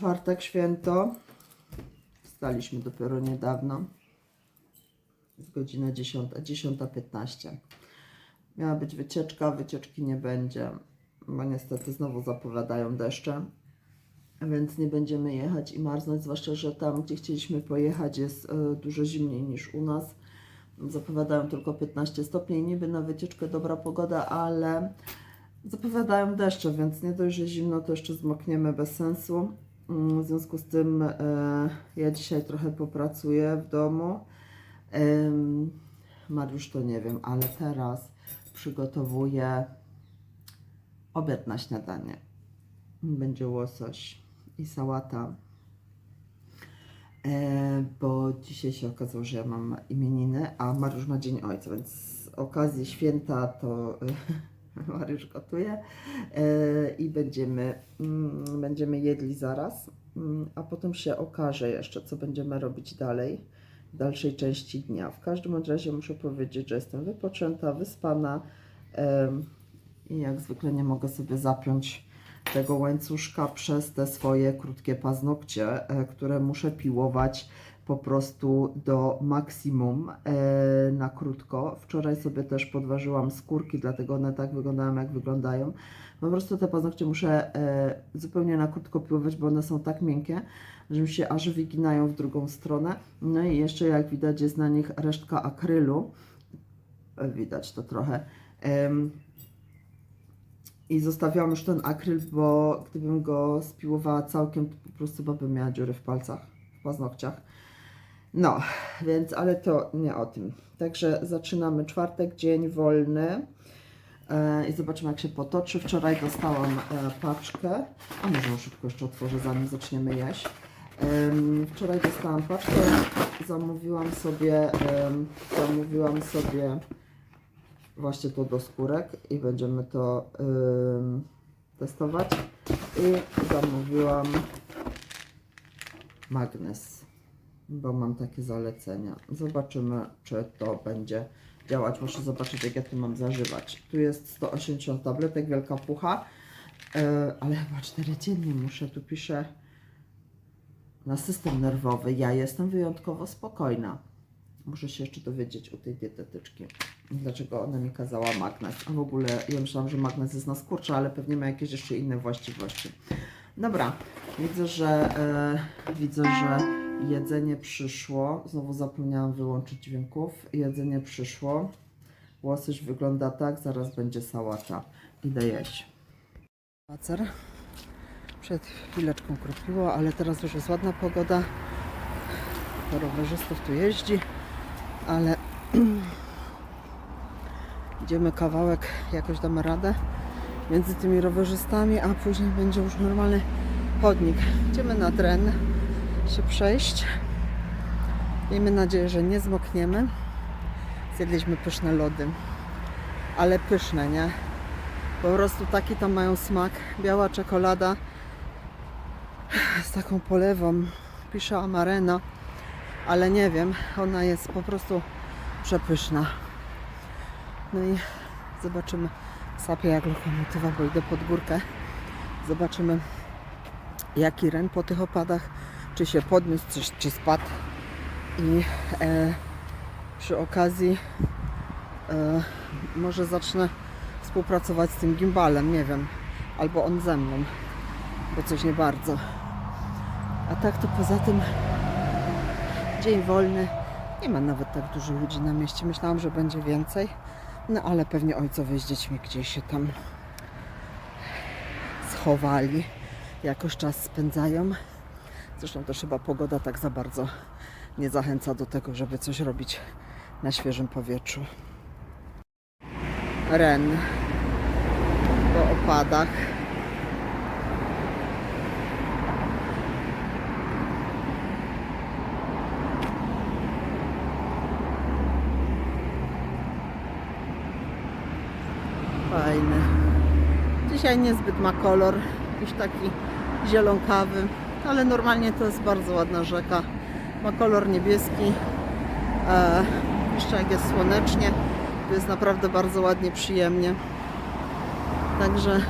czwartek święto. Wstaliśmy dopiero niedawno. Jest godzina 10, 10.15. Miała być wycieczka, wycieczki nie będzie, bo niestety znowu zapowiadają deszcze. Więc nie będziemy jechać i marznąć, zwłaszcza, że tam, gdzie chcieliśmy pojechać, jest e, dużo zimniej niż u nas. Zapowiadają tylko 15 stopni, niby na wycieczkę dobra pogoda, ale zapowiadają deszcze, więc nie dość, że zimno, to jeszcze zmokniemy bez sensu. W związku z tym e, ja dzisiaj trochę popracuję w domu. Mariusz to nie wiem, ale teraz przygotowuję obiad na śniadanie. Będzie łosoś i sałata. E, bo dzisiaj się okazało, że ja mam imieniny, a Mariusz ma Dzień Ojca, więc z okazji święta to Mariusz gotuje e, i będziemy, mm, będziemy jedli zaraz, Mm, a potem się okaże jeszcze, co będziemy robić dalej w dalszej części dnia. W każdym razie muszę powiedzieć, że jestem wypoczęta, wyspana i jak zwykle nie mogę sobie zapiąć tego łańcuszka przez te swoje krótkie paznokcie, e, które muszę piłować po prostu do maksimum e, na krótko. Wczoraj sobie też podważyłam skórki, dlatego one tak wyglądają, jak wyglądają. Po prostu te paznokcie muszę e, zupełnie na krótko piłować, bo one są tak miękkie, że mi się aż wyginają w drugą stronę. No i jeszcze jak widać jest na nich resztka akrylu. E, Widać to trochę. I zostawiłam już ten akryl, bo gdybym go spiłowała całkiem, to po prostu bym miała dziury w palcach, w paznokciach. No, więc, ale to nie o tym. Także zaczynamy czwartek, dzień wolny. E, I zobaczymy, jak się potoczy. Wczoraj dostałam e, paczkę. A może ją szybko jeszcze otworzę, zanim zaczniemy jeść. Wczoraj dostałam paczkę. Zamówiłam sobie, zamówiłam sobie właśnie to do skórek i będziemy to testować. I zamówiłam magnes, bo mam takie zalecenia. Zobaczymy, czy to będzie działać. Muszę zobaczyć, jak ja to mam zażywać. Tu jest 180 tabletek, wielka pucha, yy, ale chyba 4 dziennie muszę. Tu piszę na system nerwowy. Ja jestem wyjątkowo spokojna. Muszę się jeszcze dowiedzieć u tej dietetyczki, dlaczego ona mi kazała magnes. A w ogóle ja myślałam, że magnes jest na skurcza, ale pewnie ma jakieś jeszcze inne właściwości. Dobra, widzę, że e, widzę, że jedzenie przyszło. Znowu zapomniałam wyłączyć dźwięków. Jedzenie przyszło. Łosoś wygląda tak, zaraz będzie sałata. Idę jeść. Spacer. Przed chwileczką kropiło, ale teraz już jest ładna pogoda. Rowerzystów tu jeździ, ale idziemy kawałek, jakoś damy radę między tymi rowerzystami, a później będzie już normalny chodnik. Idziemy na tren się przejść. Miejmy nadzieję, że nie zmokniemy. Zjedliśmy pyszne lody, ale pyszne, nie? Po prostu taki tam mają smak. Biała czekolada z taką polewą. Pisze Amarena ale nie wiem, ona jest po prostu przepyszna. No i zobaczymy, sapię jak lokomotywa, bo idę pod górkę. Zobaczymy, jaki ren po tych opadach, czy się podniósł, czy, czy spadł. I e, przy okazji e, może zacznę współpracować z tym gimbalem, nie wiem, albo on ze mną, bo coś nie bardzo. A tak to poza tym dzień wolny. Nie ma nawet tak dużo ludzi na mieście. Myślałam, że będzie więcej. No ale pewnie ojcowie z dziećmi gdzieś się tam schowali. Jakoś czas spędzają. Zresztą też chyba pogoda tak za bardzo nie zachęca do tego, żeby coś robić na świeżym powietrzu. Ren po opadach. Fajny. Dzisiaj niezbyt ma kolor, jakiś taki zielonkawy, ale normalnie to jest bardzo ładna rzeka. Ma kolor niebieski. E, jeszcze jak jest słonecznie, to jest naprawdę bardzo ładnie, przyjemnie. Także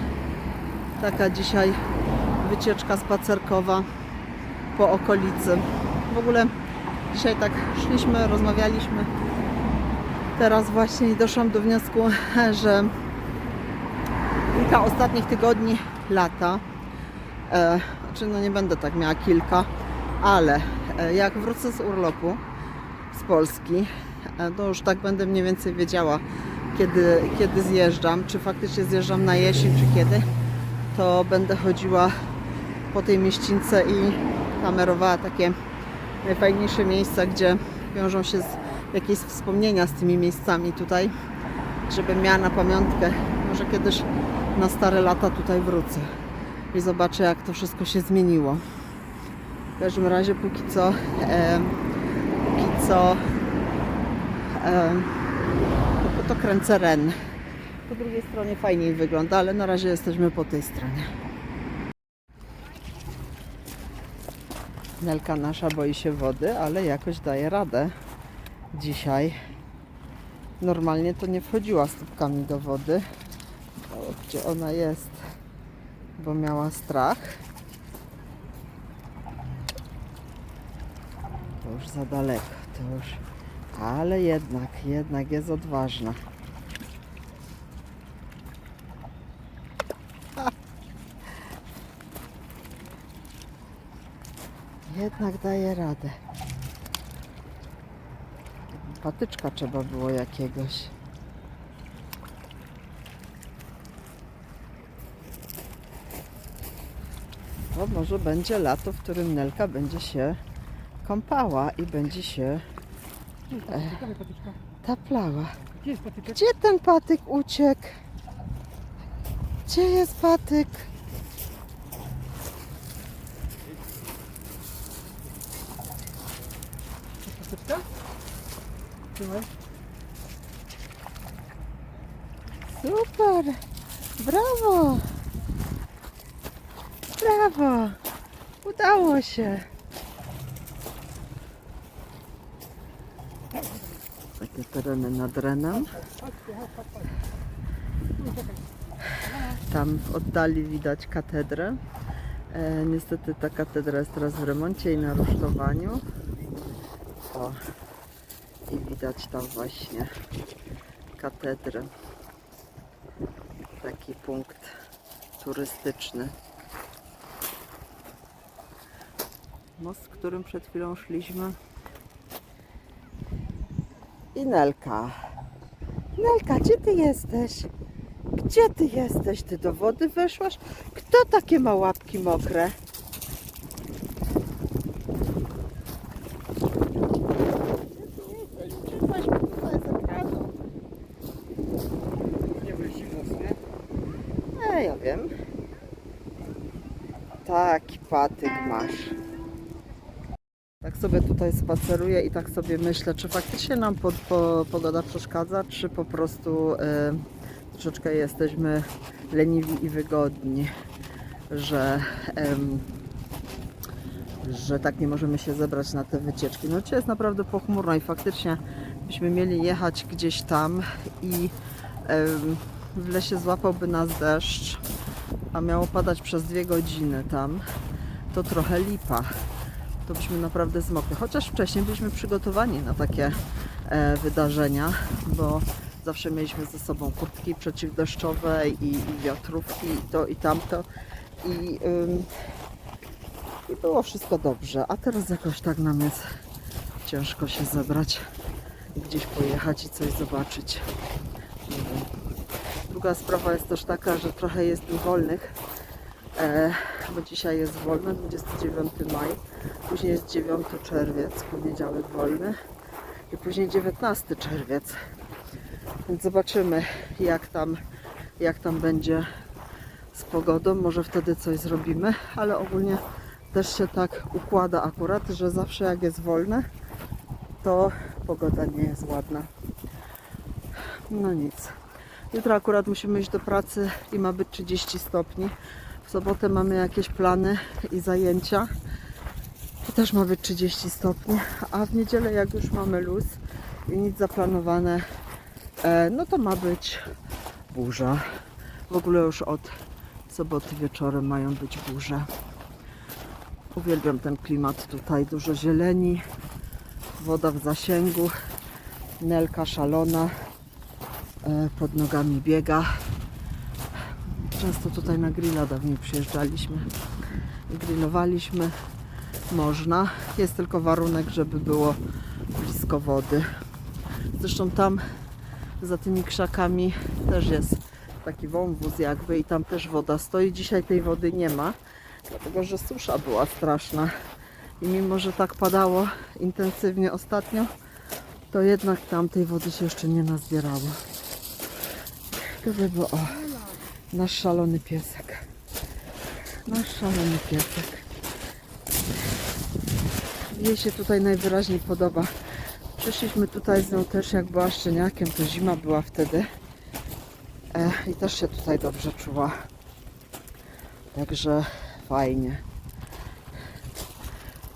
taka dzisiaj wycieczka spacerkowa po okolicy. W ogóle dzisiaj tak szliśmy, rozmawialiśmy. Teraz właśnie doszłam do wniosku, że kilka ostatnich tygodni lata, e, znaczy no nie będę tak miała kilka, ale e, jak wrócę z urlopu z Polski, e, to już tak będę mniej więcej wiedziała, kiedy, kiedy zjeżdżam, czy faktycznie zjeżdżam na jesień, czy kiedy, to będę chodziła po tej mieścińce i kamerowała takie najfajniejsze miejsca, gdzie wiążą się jakieś wspomnienia z tymi miejscami tutaj, żebym miała na pamiątkę. Może kiedyś na stare lata tutaj wrócę i zobaczę, jak to wszystko się zmieniło. W każdym razie, póki co, em, póki co, em, to, to kręcę ren. Po drugiej stronie fajniej wygląda, ale na razie jesteśmy po tej stronie. Nelka nasza boi się wody, ale jakoś daje radę dzisiaj. Normalnie to nie wchodziła stópkami do wody. O, gdzie ona jest? Bo miała strach. To już za daleko, to już. Ale jednak, jednak jest odważna. Jednak daje radę. Patyczka trzeba było jakiegoś. To może będzie lato, w którym Nelka będzie się kąpała i będzie się patyczka. taplała. Gdzie ten patyk uciekł? Gdzie jest patyk? Patyczka? Trzymaj. Super! Brawo! Brawo! Udało się! Takie tereny nad Renem. Tam w oddali widać katedrę. E, niestety ta katedra jest teraz w remoncie i na rusztowaniu. O, i widać tam właśnie katedrę. Taki punkt turystyczny. Most, którym przed chwilą szliśmy. I Nelka. Nelka, gdzie ty jesteś? Gdzie ty jesteś? Ty do wody weszłaś? Kto takie ma łapki mokre? E, ja wiem. Taki patyk masz. Sobie tutaj spaceruję i tak sobie myślę, czy faktycznie nam pod, po, pogoda przeszkadza, czy po prostu e, troszeczkę jesteśmy leniwi i wygodni, że, em, że tak nie możemy się zebrać na te wycieczki. No dzisiaj jest naprawdę pochmurno i faktycznie byśmy mieli jechać gdzieś tam i em, w lesie złapałby nas deszcz, a miało padać przez dwie godziny tam, to trochę lipa. To byśmy naprawdę zmokli. Chociaż wcześniej byliśmy przygotowani na takie e, wydarzenia, bo zawsze mieliśmy ze sobą kurtki przeciwdeszczowe i, i wiatrówki i to i tamto. I, ym, I było wszystko dobrze. A teraz jakoś tak nam jest ciężko się zebrać i gdzieś pojechać i coś zobaczyć. Druga sprawa jest też taka, że trochę jest wolnych, e, bo dzisiaj jest wolny, 29 maj, później jest 9 czerwiec, poniedziałek wolny i później 19 czerwiec. Więc zobaczymy jak tam, jak tam będzie z pogodą, może wtedy coś zrobimy, ale ogólnie też się tak układa akurat, że zawsze jak jest wolne, to pogoda nie jest ładna. No nic. Jutro akurat musimy iść do pracy i ma być 30 stopni. W sobotę mamy jakieś plany i zajęcia. To też ma być 30 stopni. A w niedzielę jak już mamy luz i nic zaplanowane, e, no to ma być burza. W ogóle już od soboty wieczorem mają być burze. Uwielbiam ten klimat tutaj, dużo zieleni, woda w zasięgu, Nelka szalona, e, pod nogami biega. Często tutaj na grilla dawniej przyjeżdżaliśmy grillowaliśmy. Można, jest tylko warunek, żeby było blisko wody. Zresztą tam za tymi krzakami też jest taki wąwóz jakby i tam też woda stoi. Dzisiaj tej wody nie ma, dlatego że susza była straszna. I mimo, że tak padało intensywnie ostatnio, to jednak tam tej wody się jeszcze nie nazbierało. To by było, o, nasz szalony piesek. Nasz szalony piesek. Jej się tutaj najwyraźniej podoba. Przyszliśmy tutaj z nią też jak była szczeniakiem, to zima była wtedy. E, I też się tutaj dobrze czuła. Także fajnie.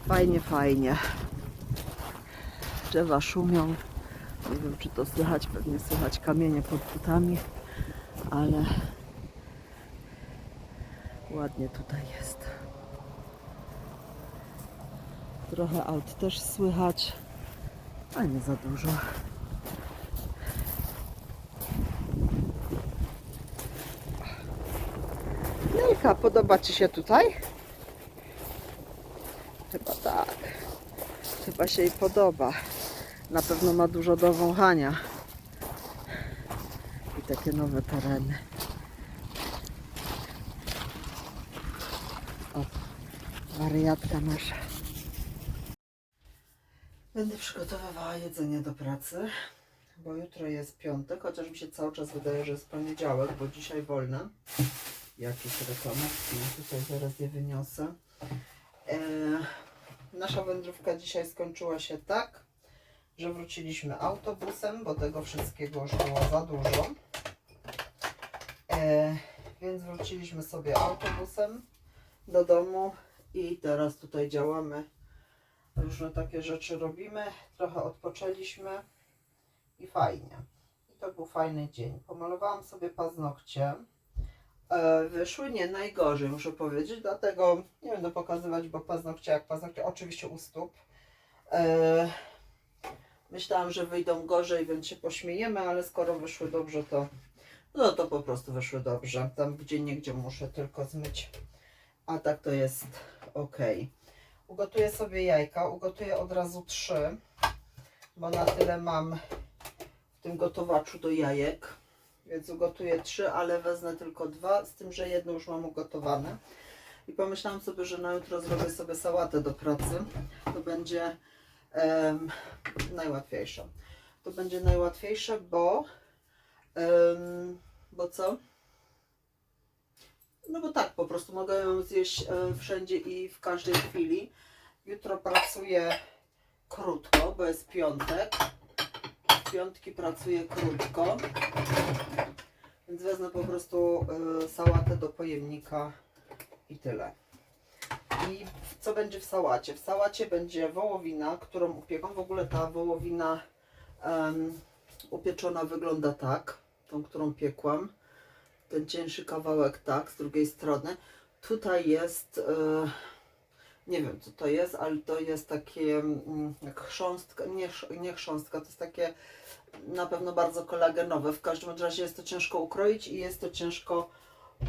Fajnie, fajnie. Drzewa szumią. Nie wiem, czy to słychać, pewnie słychać kamienie pod butami, ale ładnie tutaj jest. Trochę aut też słychać, ale nie za dużo. Nelka, podoba Ci się tutaj? Chyba tak. Chyba się jej podoba. Na pewno ma dużo do wąchania. I takie nowe tereny. O, wariatka nasza. Będę przygotowywała jedzenie do pracy, bo jutro jest piątek, chociaż mi się cały czas wydaje, że jest poniedziałek, bo dzisiaj wolne. Jakieś reklamówki, tutaj zaraz je wyniosę. E, nasza wędrówka dzisiaj skończyła się tak, że wróciliśmy autobusem, bo tego wszystkiego już było za dużo. E, więc wróciliśmy sobie autobusem do domu i teraz tutaj działamy. Różne takie rzeczy robimy. Trochę odpoczęliśmy i fajnie. I to był fajny dzień. Pomalowałam sobie paznokcie. E, wyszły nie najgorzej, muszę powiedzieć, dlatego nie będę pokazywać, bo paznokcie jak paznokcie, oczywiście u stóp. E, myślałam, że wyjdą gorzej, więc się pośmiejemy, ale skoro wyszły dobrze, to no to po prostu wyszły dobrze. Tam gdzie niegdzie muszę tylko zmyć, a tak to jest ok. Ugotuję sobie jajka, ugotuję od razu trzy, bo na tyle mam w tym gotowaczu do jajek. Więc ugotuję trzy, ale wezmę tylko dwa, z tym, że jedno już mam ugotowane. I pomyślałam sobie, że na jutro zrobię sobie sałatę do pracy. To będzie em, najłatwiejsze. To będzie najłatwiejsze, bo em, bo co? No bo tak, po prostu mogę ją zjeść e, wszędzie i w każdej chwili. Jutro pracuję krótko, bo jest piątek. W piątki pracuję krótko. Więc wezmę po prostu y, sałatę do pojemnika i tyle. I co będzie w sałacie? W sałacie będzie wołowina, którą upiekam. W ogóle ta wołowina em, upieczona wygląda tak, tą, którą piekłam. Ten cięższy kawałek tak, z drugiej strony. Tutaj jest, e, nie wiem co to jest, ale to jest takie jak chrząstka, nie, nie chrząstka, to jest takie na pewno bardzo kolagenowe. W każdym razie jest to ciężko ukroić i jest to ciężko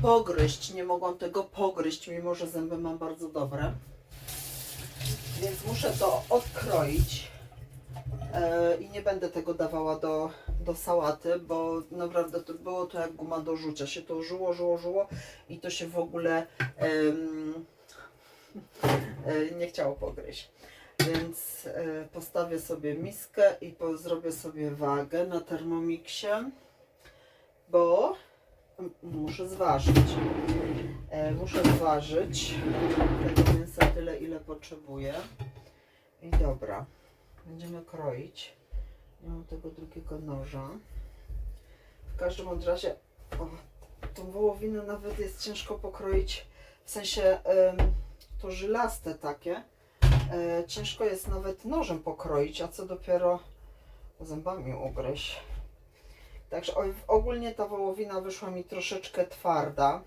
pogryźć. Nie mogłam tego pogryźć, mimo że zęby mam bardzo dobre. Więc muszę to odkroić. E, I nie będę tego dawała do, do sałaty, bo naprawdę to było to jak guma do rzucia. Się to żuło, żuło, żuło i to się w ogóle e, nie chciało pogryźć. Więc e, postawię sobie miskę i zrobię sobie wagę na termomiksie, bo muszę zważyć. E, muszę zważyć tego mięsa tyle, ile potrzebuję. I dobra, będziemy kroić. Nie mam tego drugiego noża. W każdym razie o, tą wołowinę nawet jest ciężko pokroić, w sensie to żylaste takie. E, ciężko jest nawet nożem pokroić, a co dopiero zębami ugryźć. Także ogólnie ta wołowina wyszła mi troszeczkę twarda.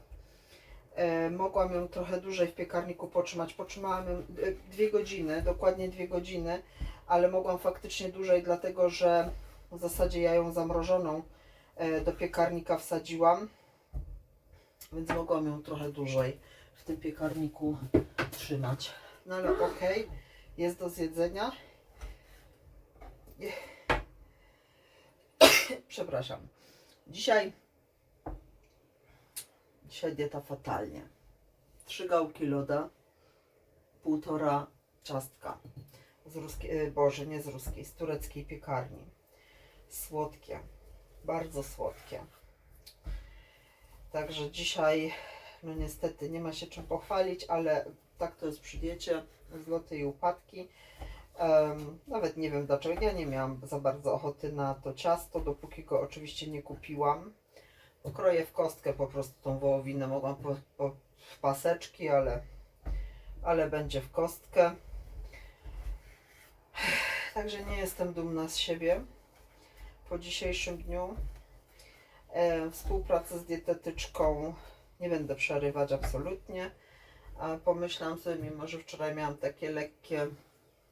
E, mogłam ją trochę dłużej w piekarniku potrzymać. Potrzymałam ją e, dwie godziny, dokładnie dwie godziny, ale mogłam faktycznie dłużej, dlatego że w zasadzie ja ją zamrożoną e, do piekarnika wsadziłam, więc mogłam ją trochę dłużej w tym piekarniku trzymać. No ale okej, jest do zjedzenia. Przepraszam. Dzisiaj Dzisiaj dieta fatalnie. Trzy gałki loda, półtora ciastka z ruskiej, e, boże, nie z ruskiej, z tureckiej piekarni. Słodkie, bardzo słodkie. Także dzisiaj, no niestety, nie ma się czym pochwalić, ale tak to jest przy diecie, zloty i upadki. Em, nawet nie wiem dlaczego, ja nie miałam za bardzo ochoty na to ciasto, dopóki go oczywiście nie kupiłam. Pokroję w kostkę po prostu tą wołowinę. Mogłam po, po w paseczki, ale, ale będzie w kostkę. Także nie jestem dumna z siebie po dzisiejszym dniu. E, współpracę z dietetyczką nie będę przerywać absolutnie. A pomyślałam sobie, mimo że wczoraj miałam takie lekkie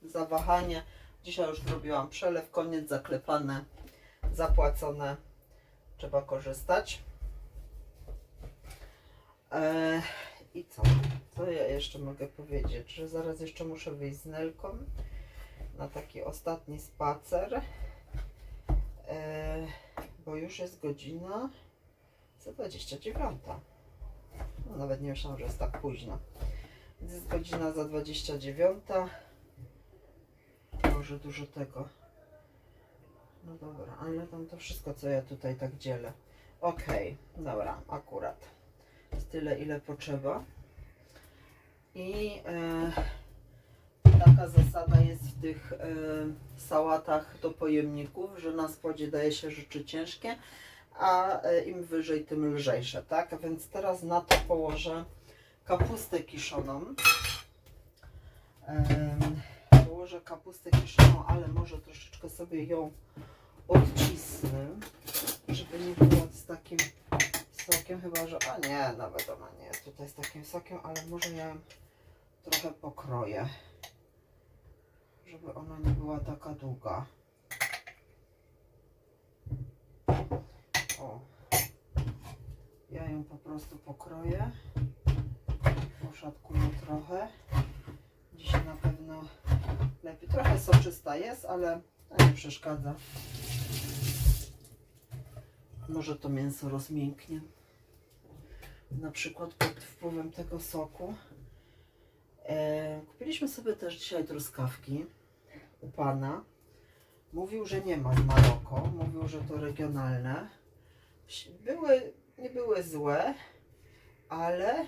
zawahanie, dzisiaj już zrobiłam przelew, koniec zaklepane, zapłacone trzeba korzystać. E, I co? Co ja jeszcze mogę powiedzieć? Że zaraz jeszcze muszę wyjść z Nelką na taki ostatni spacer. E, bo już jest godzina za 29. No, nawet nie myślałam, że jest tak późno. Więc jest godzina za 29. Może dużo tego. No dobra, ale tam to wszystko, co ja tutaj tak dzielę. Okej, dobra, akurat. Tyle, ile potrzeba. I e, taka zasada jest w tych e, sałatach do pojemników, że na spodzie daje się rzeczy ciężkie, a e, im wyżej, tym lżejsze, tak? Więc teraz na to położę kapustę kiszoną. Em, położę kapustę kiszoną, ale może troszeczkę sobie ją odcisnę, żeby nie była z takim sokiem, chyba że, a nie, nawet ona nie jest tutaj z takim sokiem, ale może ja trochę pokroję, żeby ona nie była taka długa. O, ja ją po prostu pokroję, poszatkuję trochę, dzisiaj na pewno lepiej, trochę soczysta jest, ale to nie przeszkadza. Może to mięso rozmięknie. Na przykład pod wpływem tego soku. E, kupiliśmy sobie też dzisiaj truskawki u pana. Mówił, że nie ma z Maroko. Mówił, że to regionalne. Były, nie były złe, ale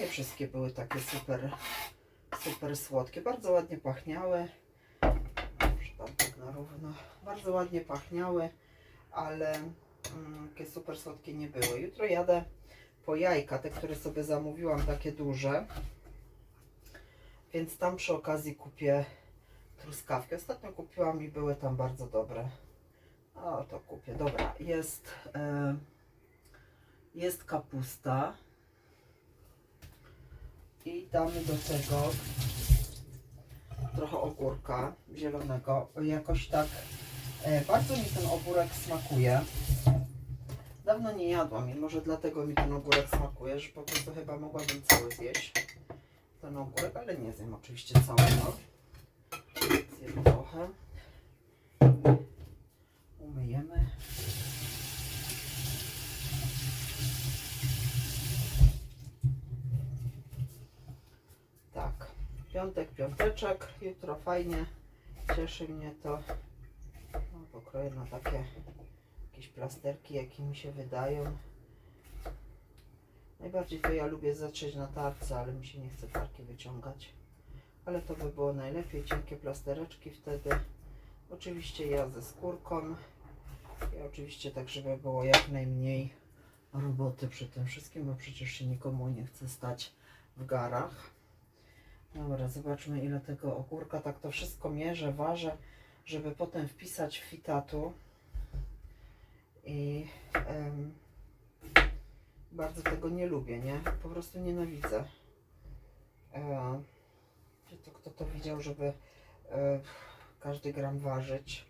nie wszystkie były takie super, super słodkie. Bardzo ładnie pachniały. Tak na równo. Bardzo ładnie pachniały, ale mm, takie super słodkie nie były. Jutro jadę po jajka, te, które sobie zamówiłam, takie duże. Więc tam przy okazji kupię truskawki. Ostatnio kupiłam i były tam bardzo dobre. O, to kupię. Dobra, jest, e, jest kapusta. I damy do tego trochę ogórka zielonego. Jakoś tak e, bardzo mi ten ogórek smakuje. Dawno nie jadłam i może dlatego mi ten ogórek smakuje, że po prostu chyba mogłabym cały zjeść ten ogórek, ale nie zjem oczywiście całego. Trochę. Umyjemy. Tak, piątek, piąteczek, jutro fajnie, cieszy mnie to. No, pokroję na takie jakieś plasterki, jakie mi się wydają. Najbardziej to ja lubię zatrzeć na tarce, ale mi się nie chce tarki wyciągać. Ale to by było najlepiej, cienkie plastereczki wtedy. Oczywiście ja ze skórką. I oczywiście tak, żeby było jak najmniej roboty przy tym wszystkim, bo przecież się nikomu nie chce stać w garach. Dobra, zobaczmy ile tego ogórka. Tak to wszystko mierzę, ważę, żeby potem wpisać w fitatu. I em, bardzo tego nie lubię, nie? Po prostu nienawidzę. E, to kto to widział, żeby e, każdy gram ważyć.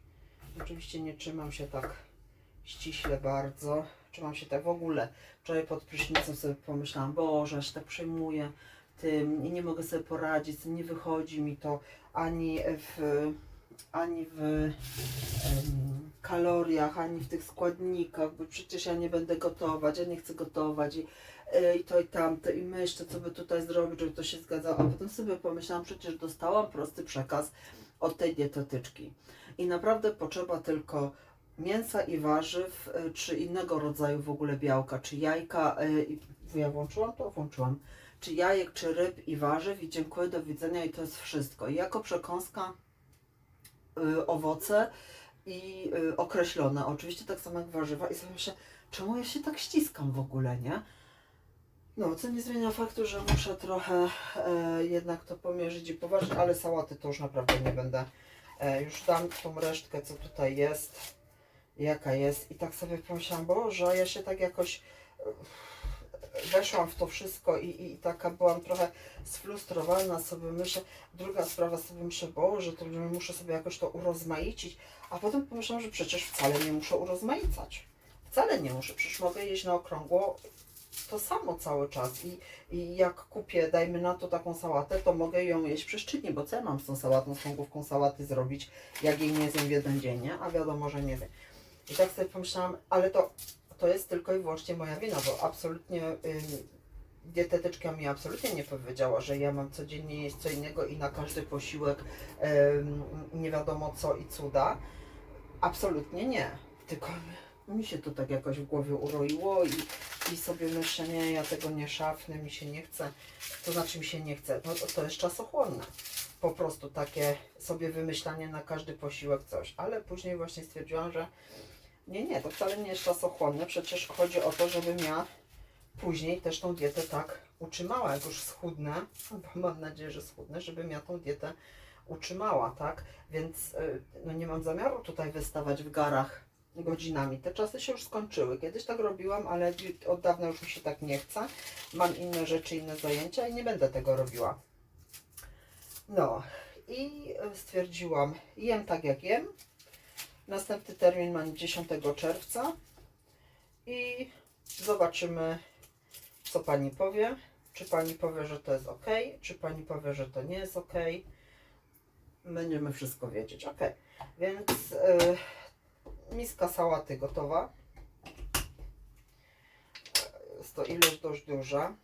Oczywiście nie trzymam się tak ściśle bardzo. Trzymam się tak w ogóle. Wczoraj pod prysznicem sobie pomyślałam, Boże, ja się tak przejmuję tym i nie mogę sobie poradzić, nie wychodzi mi to ani w, ani w em, kaloriach, ani w tych składnikach, bo przecież ja nie będę gotować, ja nie chcę gotować i, e, i to i tamto i myślę, co by tutaj zrobić, żeby to się zgadzało. A potem sobie pomyślałam, przecież dostałam prosty przekaz od tej dietetyczki i naprawdę potrzeba tylko mięsa i warzyw, e, czy innego rodzaju w ogóle białka, czy jajka, i ja włączyłam to? Włączyłam czy jajek, czy ryb i warzyw i dziękuję, do widzenia i to jest wszystko. I jako przekąska y, owoce i y, określone, oczywiście tak samo jak warzywa i sobie myślę, czemu ja się tak ściskam w ogóle, nie? No, co nie zmienia faktu, że muszę trochę e, jednak to pomierzyć i poważyć, ale sałaty to już naprawdę nie będę. E, już dam tą resztkę, co tutaj jest, jaka jest i tak sobie pomyślałam, Boże, ja się tak jakoś weszłam w to wszystko i, i, i taka byłam trochę sfrustrowana sobie myślę, druga sprawa sobie myślę, Boże, to muszę sobie jakoś to urozmaicić, a potem pomyślałam, że przecież wcale nie muszę urozmaicać. Wcale nie muszę, przecież mogę jeść na okrągło to samo cały czas i, i jak kupię, dajmy na to taką sałatę, to mogę ją jeść przeszczytnie, bo co ja mam z tą sałatą, z tą główką sałaty zrobić, jak jej nie zjem w jeden dzień, nie? A wiadomo, że nie wiem. I tak sobie pomyślałam, ale to to jest tylko i wyłącznie moja wina, bo absolutnie dietetyczka mi absolutnie nie powiedziała, że ja mam codziennie jeść co innego i na każdy posiłek ym, nie wiadomo co i cuda. Absolutnie nie. Tylko mi się to tak jakoś w głowie uroiło i, i sobie myślę, nie, ja tego nie szafnę, mi się nie chce. To znaczy mi się nie chce. No to, to jest czasochłonne. Po prostu takie sobie wymyślanie na każdy posiłek coś. Ale później właśnie stwierdziłam, że nie, nie, to wcale nie jest czasochłonne. Przecież chodzi o to, żebym ja później też tą dietę tak utrzymała, jak już schudnę, bo mam nadzieję, że schudnę, żebym ja tą dietę utrzymała, tak? Więc y, no nie mam zamiaru tutaj wystawać w garach godzinami. Te czasy się już skończyły. Kiedyś tak robiłam, ale od dawna już mi się tak nie chce. Mam inne rzeczy, inne zajęcia i nie będę tego robiła. No i stwierdziłam, jem tak jak jem, Następny termin mam 10 czerwca i zobaczymy, co pani powie. Czy pani powie, że to jest ok, czy pani powie, że to nie jest ok. Będziemy wszystko wiedzieć. Ok, więc yy, miska sałaty gotowa. Jest to ilość dość duża.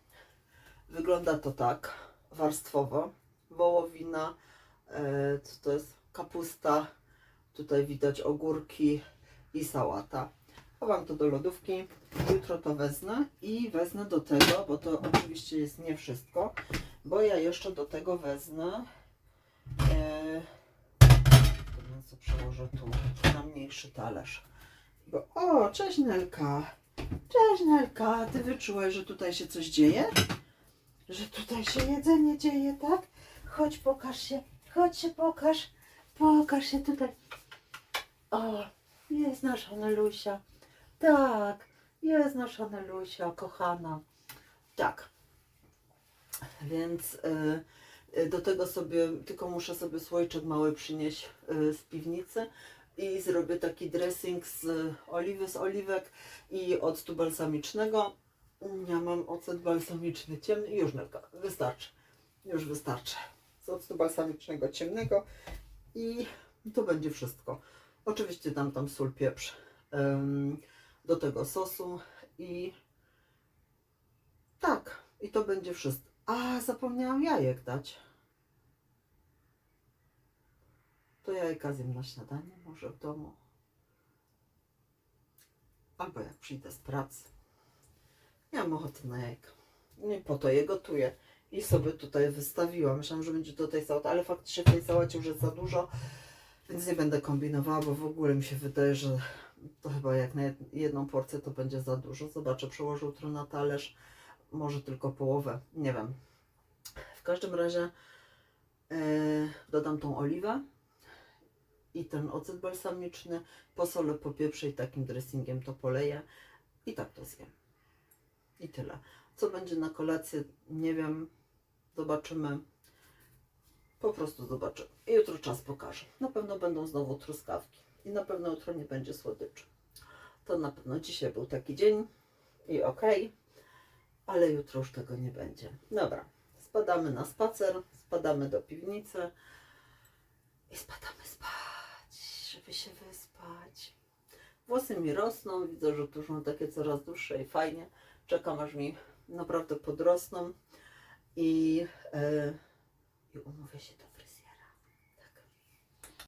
Wygląda to tak warstwowo. Wołowina, yy, to jest? Kapusta, Tutaj widać ogórki i sałata. Chowam to do lodówki. Jutro to wezmę i wezmę do tego, bo to oczywiście jest nie wszystko, bo ja jeszcze do tego wezmę. E, to co przełożę tu na mniejszy talerz. Bo, o, cześć Nelka. Cześć Nelka. Ty wyczułaś, że tutaj się coś dzieje? Że tutaj się jedzenie dzieje, tak? Chodź, pokaż się. Chodź się, pokaż. Pokaż się tutaj. O, jest nasza Nelusia. Tak, jest nasza Nelusia, kochana. Tak. Więc y, y, do tego sobie, tylko muszę sobie słoiczek mały przynieść y, z piwnicy i zrobię taki dressing z oliwy, z oliwek i octu balsamicznego. Ja mam ocet balsamiczny ciemny i już Nelka, wystarczy. Już wystarczy. Z octu balsamicznego ciemnego i to będzie wszystko. Oczywiście dam tam sól, pieprz do tego sosu i tak, i to będzie wszystko. A, zapomniałam jajek dać. To jajka zjem na śniadanie, może w domu. Albo jak przyjdę z pracy. Nie mam ochoty na jajka. Nie po to je gotuję. I sobie tutaj wystawiłam. Myślałam, że będzie do tej ale faktycznie w tej sałacie już jest za dużo. Więc nie będę kombinowała, bo w ogóle mi się wydaje, że to chyba jak na jed- jedną porcję to będzie za dużo. Zobaczę, przełożę jutro na talerz, może tylko połowę, nie wiem. W każdym razie e, dodam tą oliwę i ten ocet balsamiczny, posolę, popieprzę i takim dressingiem to poleję i tak to zjem. I tyle. Co będzie na kolację, nie wiem. Zobaczymy. Po prostu zobaczymy. Jutro czas pokaże. Na pewno będą znowu truskawki. I na pewno jutro nie będzie słodyczy. To na pewno dzisiaj był taki dzień i okej, ale jutro już tego nie będzie. Dobra, spadamy na spacer, spadamy do piwnicy i spadamy spać, żeby się wyspać. Włosy mi rosną, widzę, że tu już mam takie coraz dłuższe i fajnie. Czekam aż mi naprawdę podrosną i, e, i umówię się do